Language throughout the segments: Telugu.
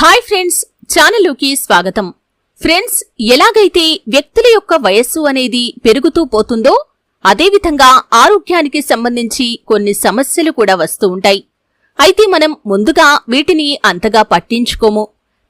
హాయ్ ఫ్రెండ్స్ ఛానల్లోకి స్వాగతం. ఫ్రెండ్స్ ఎలాగైతే వ్యక్తుల యొక్క వయస్సు అనేది పెరుగుతూ పోతుందో అదేవిధంగా ఆరోగ్యానికి సంబంధించి కొన్ని సమస్యలు కూడా వస్తూ ఉంటాయి. అయితే మనం ముందుగా వీటిని అంతగా పట్టించుకోము.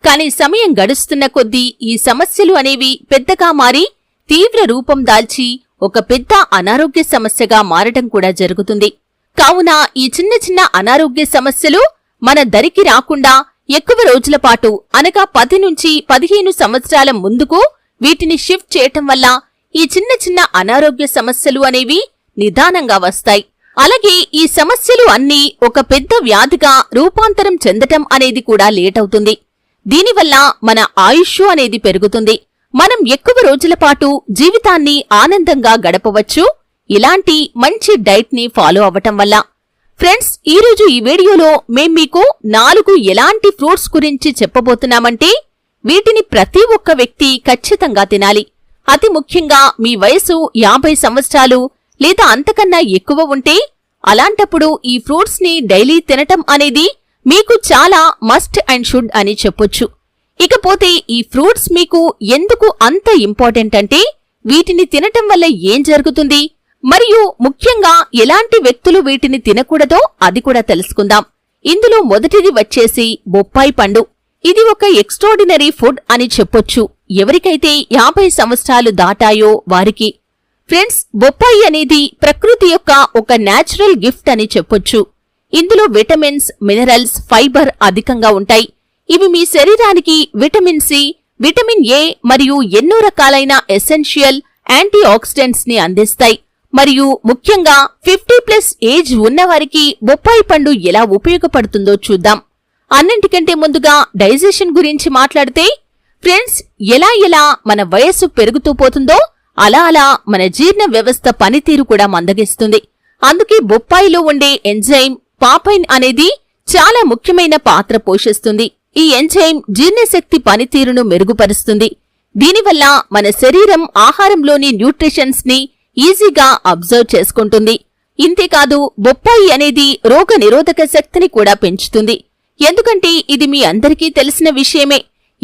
కాని సమయం గడుస్తున్న కొద్దీ ఈ సమస్యలు అనేవి పెద్దగా మారి తీవ్ర రూపం దాల్చి ఒక పెద్ద అనారోగ్య సమస్యగా మారటం కూడా జరుగుతుంది. కావున ఈ చిన్న చిన్న అనారోగ్య సమస్యలు మన దరికి రాకుండా ఎక్కువ రోజుల పాటు అనగా పది నుంచి పదిహేను సంవత్సరాల ముందుకు వీటిని షిఫ్ట్ చేయటం వల్ల ఈ చిన్న చిన్న అనారోగ్య సమస్యలు అనేవి నిదానంగా వస్తాయి. అలాగే ఈ సమస్యలు అన్నీ ఒక పెద్ద వ్యాధిగా రూపాంతరం చెందటం అనేది కూడా లేట్ అవుతుంది. దీనివల్ల మన ఆయుష్ అనేది పెరుగుతుంది. మనం ఎక్కువ రోజుల పాటు జీవితాన్ని ఆనందంగా గడపవచ్చు. ఇలాంటి మంచి డైట్ని ఫాలో అవ్వటం వల్ల ఫ్రెండ్స్ ఈ రోజు ఈ వీడియోలో మేం మీకు నాలుగు ఎలాంటి ఫ్రూట్స్ గురించి చెప్పబోతున్నామంటే వీటిని ప్రతి ఒక్క వ్యక్తి ఖచ్చితంగా తినాలి. అతి ముఖ్యంగా మీ వయసు యాభై సంవత్సరాలు లేదా అంతకన్నా ఎక్కువ ఉంటే అలాంటప్పుడు ఈ ఫ్రూట్స్ని డైలీ తినటం అనేది మీకు చాలా మస్ట్ అండ్ షుడ్ అని చెప్పొచ్చు. ఇకపోతే ఈ ఫ్రూట్స్ మీకు ఎందుకు అంత ఇంపార్టెంట్ అంటే వీటిని తినటం వల్ల ఏం జరుగుతుంది? మరియు ముఖ్యంగా ఎలాంటి వ్యక్తులు వీటిని తినకూడదో అది కూడా తెలుసుకుందాం. ఇందులో మొదటిది వచ్చేసి బొప్పాయి పండు. ఇది ఒక ఎక్స్ట్రాడినరీ ఫుడ్ అని చెప్పొచ్చు. ఎవరికైతే యాభై సంవత్సరాలు దాటాయో వారికి. ఫ్రెండ్స్ బొప్పాయి అనేది ప్రకృతి యొక్క ఒక నేచురల్ గిఫ్ట్ అని చెప్పొచ్చు. ఇందులో విటమిన్స్ మినరల్స్ ఫైబర్ అధికంగా ఉంటాయి. ఇవి మీ శరీరానికి విటమిన్ సి విటమిన్ ఏ మరియు ఎన్నో రకాలైన ఎసెన్షియల్ యాంటీ ఆక్సిడెంట్స్ని అందిస్తాయి. మరియు ముఖ్యంగా ఫిఫ్టీ ప్లస్ ఏజ్ ఉన్నవారికి బొప్పాయి పండు ఎలా ఉపయోగపడుతుందో చూద్దాం. అన్నింటికంటే ముందుగా డైజెషన్ గురించి మాట్లాడితే ఫ్రెండ్స్ ఎలా ఎలా మన వయస్సు పెరుగుతూ పోతుందో అలా అలా మన జీర్ణ వ్యవస్థ పనితీరు కూడా మందగిస్తుంది. అందుకే బొప్పాయిలో ఉండే ఎంజైమ్ పాపైన్ అనేది చాలా ముఖ్యమైన పాత్ర పోషిస్తుంది. ఈ ఎంజైమ్ జీర్ణశక్తి పనితీరును మెరుగుపరుస్తుంది. దీనివల్ల మన శరీరం ఆహారంలోని న్యూట్రిషన్స్ని ఈజీగా అబ్జర్వ్ చేసుకుంటుంది. ఇంతేకాదు బొప్పాయి అనేది రోగ నిరోధక శక్తిని కూడా పెంచుతుంది. ఎందుకంటే ఇది మీ అందరికీ తెలిసిన విషయమే.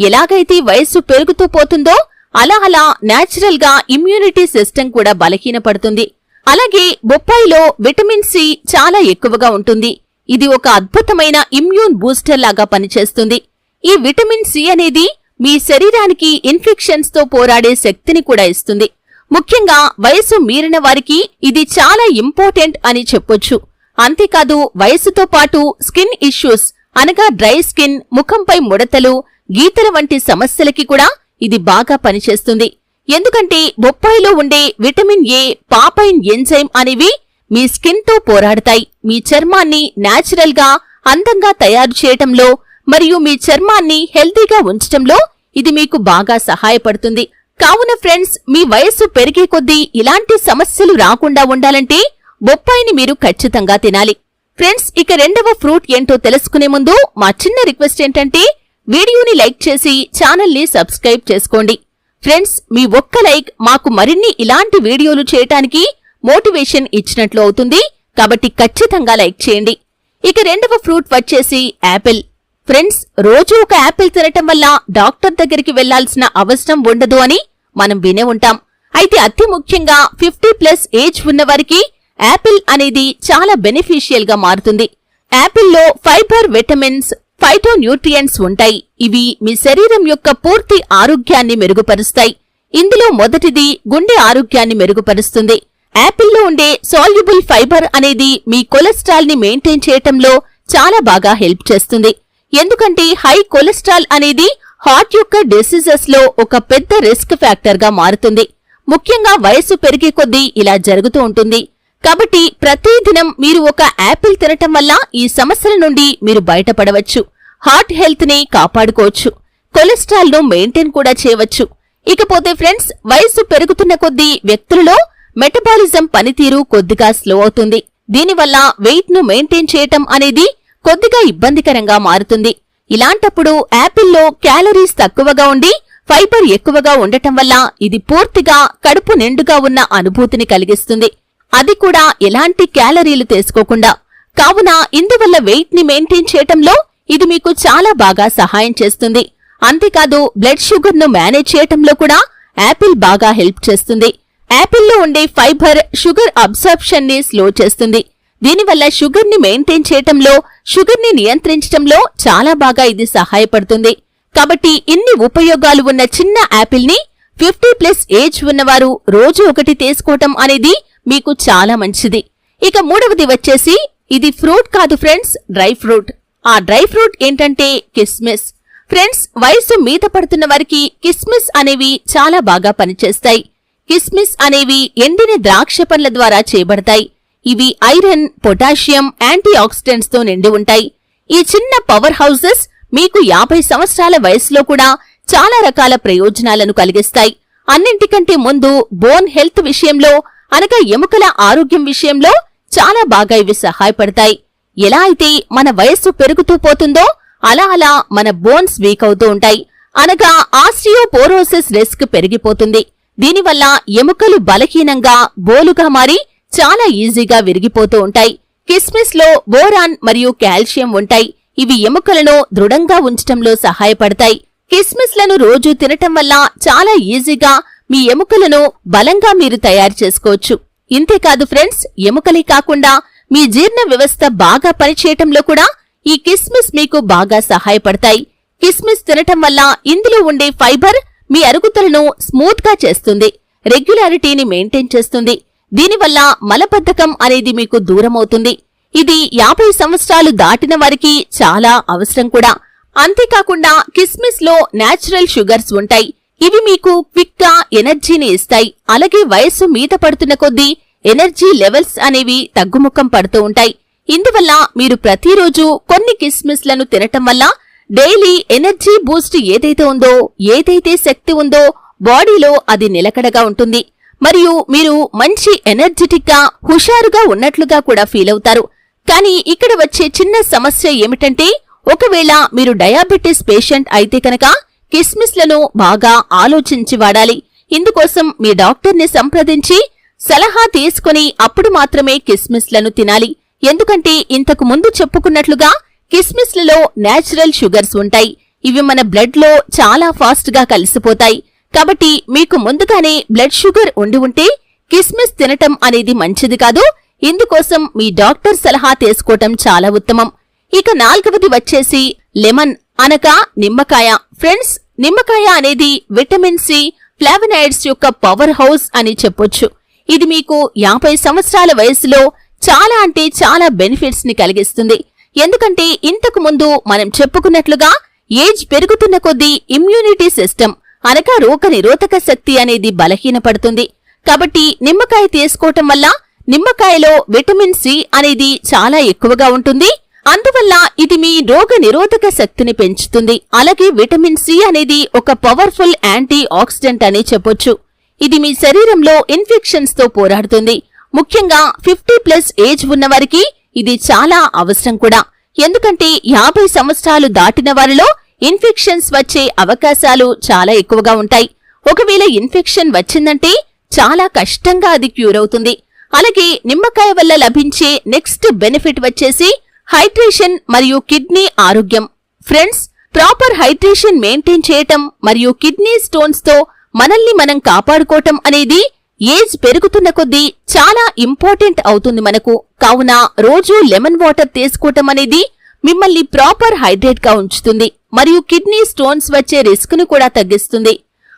ఎలాగైతే వయస్సు పెరుగుతూ పోతుందో అలా అలా నేచురల్గా ఇమ్యూనిటీ సిస్టమ్ కూడా బలహీనపడుతుంది. అలాగే బొప్పాయిలో విటమిన్ సి చాలా ఎక్కువగా ఉంటుంది. ఇది ఒక అద్భుతమైన ఇమ్యూన్ బూస్టర్ లాగా పనిచేస్తుంది. ఈ విటమిన్ సి అనేది మీ శరీరానికి ఇన్ఫెక్షన్స్తో పోరాడే శక్తిని కూడా ఇస్తుంది. ముఖ్యంగా వయసు మీరిన వారికి ఇది చాలా ఇంపార్టెంట్ అని చెప్పొచ్చు. అంతేకాదు వయసుతో పాటు స్కిన్ ఇష్యూస్ అనగా డ్రై స్కిన్ ముఖంపై ముడతలు గీతల వంటి సమస్యలకి కూడా ఇది బాగా పనిచేస్తుంది. ఎందుకంటే బొప్పాయిలో ఉండే విటమిన్ ఏ పాపైన్ ఎంజైమ్ అనేవి మీ స్కిన్తో పోరాడతాయి. మీ చర్మాన్ని నేచురల్గా అందంగా తయారు చేయటంలో మరియు మీ చర్మాన్ని హెల్తీగా ఉంచటంలో ఇది మీకు బాగా సహాయపడుతుంది. కావున ఫ్రెండ్స్ మీ వయస్సు పెరిగే కొద్దీ ఇలాంటి సమస్యలు రాకుండా ఉండాలంటే బొప్పాయిని మీరు ఖచ్చితంగా తినాలి. ఫ్రెండ్స్ ఇక రెండవ ఫ్రూట్ ఏంటో తెలుసుకునే ముందు మా చిన్న రిక్వెస్ట్ ఏంటంటే వీడియోని లైక్ చేసి ఛానల్ని సబ్స్క్రైబ్ చేసుకోండి. ఫ్రెండ్స్ మీ ఒక్క లైక్ మాకు మరిన్ని ఇలాంటి వీడియోలు చేయటానికి మోటివేషన్ ఇచ్చినట్లు అవుతుంది. కాబట్టి ఖచ్చితంగా లైక్ చేయండి. ఇక రెండవ ఫ్రూట్ వచ్చేసి యాపిల్. ఫ్రెండ్స్ రోజు ఒక యాపిల్ తినటం వల్ల డాక్టర్ దగ్గరికి వెళ్ళాల్సిన అవసరం ఉండదు అని మనం వినే ఉంటాం. అయితే అతి ముఖ్యంగా ఫిఫ్టీ ప్లస్ ఏజ్ ఉన్నవారికి యాపిల్ అనేది చాలా బెనిఫిషియల్గా మారుతుంది. యాపిల్లో ఫైబర్ విటమిన్స్ ఫైటో న్యూట్రియంట్స్ ఉంటాయి. ఇవి మీ శరీరం యొక్క పూర్తి ఆరోగ్యాన్ని మెరుగుపరుస్తాయి. ఇందులో మొదటిది గుండె ఆరోగ్యాన్ని మెరుగుపరుస్తుంది. యాపిల్లో ఉండే సాల్యుబుల్ ఫైబర్ అనేది మీ కొలెస్ట్రాల్ని మెయింటైన్ చేయటంలో చాలా బాగా హెల్ప్ చేస్తుంది. ఎందుకంటే హై కొలెస్ట్రాల్ అనేది హార్ట్ యొక్క డిసీజెస్లో ఒక పెద్ద రిస్క్ ఫ్యాక్టర్గా మారుతుంది. ముఖ్యంగా వయసు పెరిగే కొద్దీ ఇలా జరుగుతూ ఉంటుంది. కాబట్టి ప్రతిదినం మీరు ఒక యాపిల్ తినటం వల్ల ఈ సమస్యల నుండి మీరు బయటపడవచ్చు. హార్ట్ హెల్త్ని కాపాడుకోవచ్చు. కొలెస్ట్రాల్ను మెయింటైన్ కూడా చేయవచ్చు. ఇకపోతే ఫ్రెండ్స్ వయసు పెరుగుతున్న కొద్దీ వ్యక్తులలో మెటబాలిజం పనితీరు కొద్దిగా స్లో అవుతుంది. దీనివల్ల వెయిట్ను మెయింటైన్ చేయటం అనేది కొద్దిగా ఇబ్బందికరంగా మారుతుంది. ఇలాంటప్పుడు యాపిల్లో క్యాలరీస్ తక్కువగా ఉండి ఫైబర్ ఎక్కువగా ఉండటం వల్ల ఇది పూర్తిగా కడుపు నిండుగా ఉన్న అనుభూతిని కలిగిస్తుంది. అది కూడా ఎలాంటి క్యాలరీలు తీసుకోకుండా. కావున ఇందువల్ల వెయిట్ని మెయింటైన్ చేయటంలో ఇది మీకు చాలా బాగా సహాయం చేస్తుంది. అంతేకాదు బ్లడ్ షుగర్ను మేనేజ్ చేయటంలో కూడా యాపిల్ బాగా హెల్ప్ చేస్తుంది. యాపిల్లో ఉండే ఫైబర్ షుగర్ అబ్సార్ప్షన్ని స్లో చేస్తుంది. దీనివల్ల షుగర్ని మెయింటైన్ చేయటంలో షుగర్ని నియంత్రించటంలో చాలా బాగా ఇది సహాయపడుతుంది. కాబట్టి ఇన్ని ఉపయోగాలు ఉన్న చిన్న యాపిల్ని ఫిఫ్టీ ప్లస్ ఏజ్ ఉన్నవారు రోజు ఒకటి తీసుకోవటం అనేది మీకు చాలా మంచిది. ఇక మూడవది వచ్చేసి ఇది ఫ్రూట్ కాదు ఫ్రెండ్స్ డ్రై ఫ్రూట్. ఆ డ్రై ఫ్రూట్ ఏంటంటే కిస్మిస్. ఫ్రెండ్స్ వయసు మీద పడుతున్న వారికి కిస్మిస్ అనేవి చాలా బాగా పనిచేస్తాయి. కిస్మిస్ అనేవి ఎండిన ద్రాక్ష పండ్ల ద్వారా చేయబడతాయి. ఇవి ఐరన్ పొటాషియం యాంటీఆక్సిడెంట్స్తో నిండి ఉంటాయి. ఈ చిన్న పవర్ హౌసెస్ మీకు యాభై సంవత్సరాల వయసులో కూడా చాలా రకాల ప్రయోజనాలను కలిగిస్తాయి. అన్నింటికంటే ముందు బోన్ హెల్త్ విషయంలో అనగా ఎముకల ఆరోగ్యం విషయంలో చాలా బాగా ఇవి సహాయపడతాయి. ఎలా అయితే మన వయస్సు పెరుగుతూ పోతుందో అలా అలా మన బోన్స్ వీక్ అవుతూ ఉంటాయి. అనగా ఆస్టియోపోరోసిస్ రిస్క్ పెరిగిపోతుంది. దీనివల్ల ఎముకలు బలహీనంగా బోలుగా మారి చాలా ఈజీగా విరిగిపోతూ ఉంటాయి. కిస్మిస్లో బోరాన్ మరియు కాల్షియం ఉంటాయి. ఇవి ఎముకలను దృఢంగా ఉంచటంలో సహాయపడతాయి. కిస్మిస్లను రోజూ తినటం వల్ల చాలా ఈజీగా మీ ఎముకలను బలంగా మీరు తయారు చేసుకోవచ్చు. ఇంతేకాదు ఫ్రెండ్స్ ఎముకలే కాకుండా మీ జీర్ణ వ్యవస్థ బాగా పనిచేయటంలో కూడా ఈ కిస్మిస్ మీకు బాగా సహాయపడతాయి. కిస్మిస్ తినటం వల్ల ఇందులో ఉండే ఫైబర్ మీ అరుగుదలను స్మూత్గా చేస్తుంది. రెగ్యులారిటీని మెయింటైన్ చేస్తుంది. దీనివల్ల మలబద్ధకం అనేది మీకు దూరమవుతుంది. ఇది యాభై సంవత్సరాలు దాటిన వారికి చాలా అవసరం కూడా. అంతేకాకుండా కిస్మిస్లో నేచురల్ షుగర్స్ ఉంటాయి. ఇవి మీకు క్విక్గా ఎనర్జీని ఇస్తాయి. అలాగే వయస్సు మీద పడుతున్న కొద్దీ ఎనర్జీ లెవెల్స్ అనేవి తగ్గుముఖం పడుతూ ఉంటాయి. ఇందువల్ల మీరు ప్రతిరోజు కొన్ని కిస్మిస్లను తినటం వల్ల డైలీ ఎనర్జీ బూస్ట్ ఏదైతే ఉందో ఏదైతే శక్తి ఉందో బాడీలో అది నిలకడగా ఉంటుంది. మరియు మీరు మంచి ఎనర్జెటిక్గా హుషారుగా ఉన్నట్లుగా కూడా ఫీల్ అవుతారు. కానీ ఇక్కడ వచ్చే చిన్న సమస్య ఏమిటంటే ఒకవేళ మీరు డయాబెటిస్ పేషెంట్ అయితే కనుక కిస్మిస్లను బాగా ఆలోచించి వాడాలి. ఇందుకోసం మీ డాక్టర్ని సంప్రదించి సలహా తీసుకుని అప్పుడు మాత్రమే కిస్మిస్లను తినాలి. ఎందుకంటే ఇంతకు ముందు చెప్పుకున్నట్లుగా కిస్మిస్లలో నేచురల్ షుగర్స్ ఉంటాయి. ఇవి మన బ్లడ్లో చాలా ఫాస్ట్గా కలిసిపోతాయి. కాబట్టి మీకు ముందుగానే బ్లడ్ షుగర్ ఉండి ఉంటే కిస్మిస్ తినటం అనేది మంచిది కాదు. ఇందుకోసం మీ డాక్టర్ సలహా తీసుకోవటం చాలా ఉత్తమం. ఇక నాల్గవది వచ్చేసి లెమన్ అనగా నిమ్మకాయ. ఫ్రెండ్స్ నిమ్మకాయ అనేది విటమిన్ సి ఫ్లావనాయిడ్స్ యొక్క పవర్ హౌస్ అని చెప్పొచ్చు. ఇది మీకు యాభై సంవత్సరాల వయసులో చాలా అంటే చాలా బెనిఫిట్స్ని కలిగిస్తుంది. ఎందుకంటే ఇంతకు ముందు మనం చెప్పుకున్నట్లుగా ఏజ్ పెరుగుతున్న కొద్దీ ఇమ్యూనిటీ సిస్టమ్ అనగా రోగ నిరోధక శక్తి అనేది బలహీనపడుతుంది. కాబట్టి నిమ్మకాయ తీసుకోవటం వల్ల నిమ్మకాయలో విటమిన్ సి అనేది చాలా ఎక్కువగా ఉంటుంది. అందువల్ల ఇది మీ రోగ నిరోధక శక్తిని పెంచుతుంది. అలాగే విటమిన్ సి అనేది ఒక పవర్ఫుల్ యాంటీ ఆక్సిడెంట్ అని చెప్పొచ్చు. ఇది మీ శరీరంలో ఇన్ఫెక్షన్స్తో పోరాడుతుంది. ముఖ్యంగా ఫిఫ్టీ ప్లస్ ఏజ్ ఉన్నవారికి ఇది చాలా అవసరం కూడా. ఎందుకంటే యాభై సంవత్సరాలు దాటిన వారిలో ఇన్ఫెక్షన్స్ వచ్చే అవకాశాలు చాలా ఎక్కువగా ఉంటాయి. ఒకవేళ ఇన్ఫెక్షన్ వచ్చిందంటే చాలా కష్టంగా అది క్యూర్ అవుతుంది. అలాగే నిమ్మకాయ వల్ల లభించే నెక్స్ట్ బెనిఫిట్ వచ్చేసి హైడ్రేషన్ మరియు కిడ్నీ ఆరోగ్యం. ఫ్రెండ్స్ ప్రాపర్ హైడ్రేషన్ మెయింటైన్ చేయటం మరియు కిడ్నీ స్టోన్స్తో మనల్ని మనం కాపాడుకోవటం అనేది ఏజ్ పెరుగుతున్న కొద్దీ చాలా ఇంపార్టెంట్ అవుతుంది మనకు. కావున రోజు లెమన్ వాటర్ తీసుకోవటం అనేది మిమ్మల్ని ప్రాపర్ హైడ్రేట్గా ఉంచుతుంది మరియు కిడ్నీ స్టోన్స్ వచ్చే రిస్క్ను కూడా తగ్గిస్తుంది.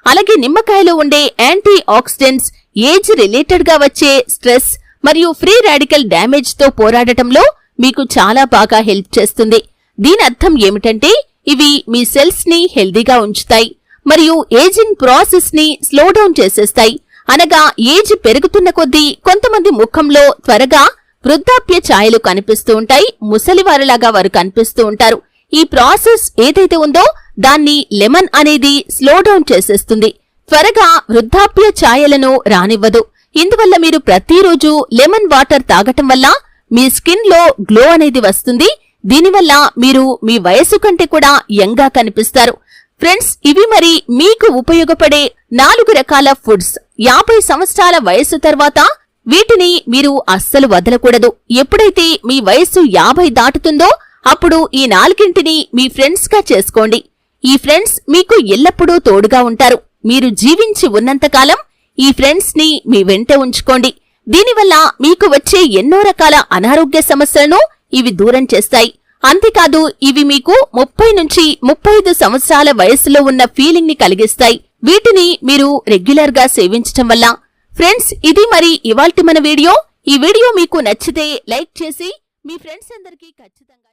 అలాగే నిమ్మకాయలో ఉండే యాంటీ ఆక్సిడెంట్స్ ఏజ్ రిలేటెడ్గా వచ్చే స్ట్రెస్ మరియు ఫ్రీ రాడికల్ డ్యామేజ్తో పోరాడటంలో మీకు చాలా బాగా హెల్ప్ చేస్తుంది. దీని అర్థం ఏమిటంటే ఇవి మీ సెల్స్ని హెల్దీగా ఉంచుతాయి మరియు ఏజింగ్ ప్రాసెస్ని స్లో డౌన్ చేసేస్తాయి. అనగా ఏజ్ పెరుగుతున్న కొద్దీ కొంతమంది ముఖంలో త్వరగా వృద్ధాప్య ఛాయలు కనిపిస్తూ ఉంటాయి. ముసలివారిలాగా వారు కనిపిస్తూ ఉంటారు. ఈ ప్రాసెస్ ఏదైతే ఉందో దాన్ని లెమన్ అనేది స్లో డౌన్ చేసేస్తుంది. త్వరగా వృద్ధాప్య ఛాయలను రానివ్వదు. ఇందువల్ల మీరు ప్రతిరోజు లెమన్ వాటర్ తాగటం వల్ల మీ స్కిన్లో గ్లో అనేది వస్తుంది. దీనివల్ల మీరు మీ వయసు కంటే కూడా యంగా కనిపిస్తారు. ఫ్రెండ్స్ ఇవి మరి మీకు ఉపయోగపడే నాలుగు రకాల ఫుడ్స్. యాభై సంవత్సరాల వయసు తర్వాత వీటిని మీరు అస్సలు వదలకూడదు. ఎప్పుడైతే మీ వయస్సు యాభై దాటుతుందో అప్పుడు ఈ నాలుగింటిని మీ ఫ్రెండ్స్గా చేసుకోండి. ఈ ఫ్రెండ్స్ మీకు ఎల్లప్పుడూ తోడుగా ఉంటారు. మీరు జీవించి ఉన్నంతకాలం ఈ ఫ్రెండ్స్ని మీ వెంట ఉంచుకోండి. దీనివల్ల మీకు వచ్చే ఎన్నో రకాల అనారోగ్య సమస్యలను ఇవి దూరం చేస్తాయి. అంతేకాదు ఇవి మీకు ముప్పై నుంచి ముప్పై ఐదు సంవత్సరాల వయస్సులో ఉన్న ఫీలింగ్ని కలిగిస్తాయి. వీటిని మీరు రెగ్యులర్గా సేవించటం వల్ల ఫ్రెండ్స్ ఇది మరి ఇవాల్టి మన వీడియో. ఈ వీడియో మీకు నచ్చితే లైక్ చేసి మీ ఫ్రెండ్స్ అందరికీ ఖచ్చితంగా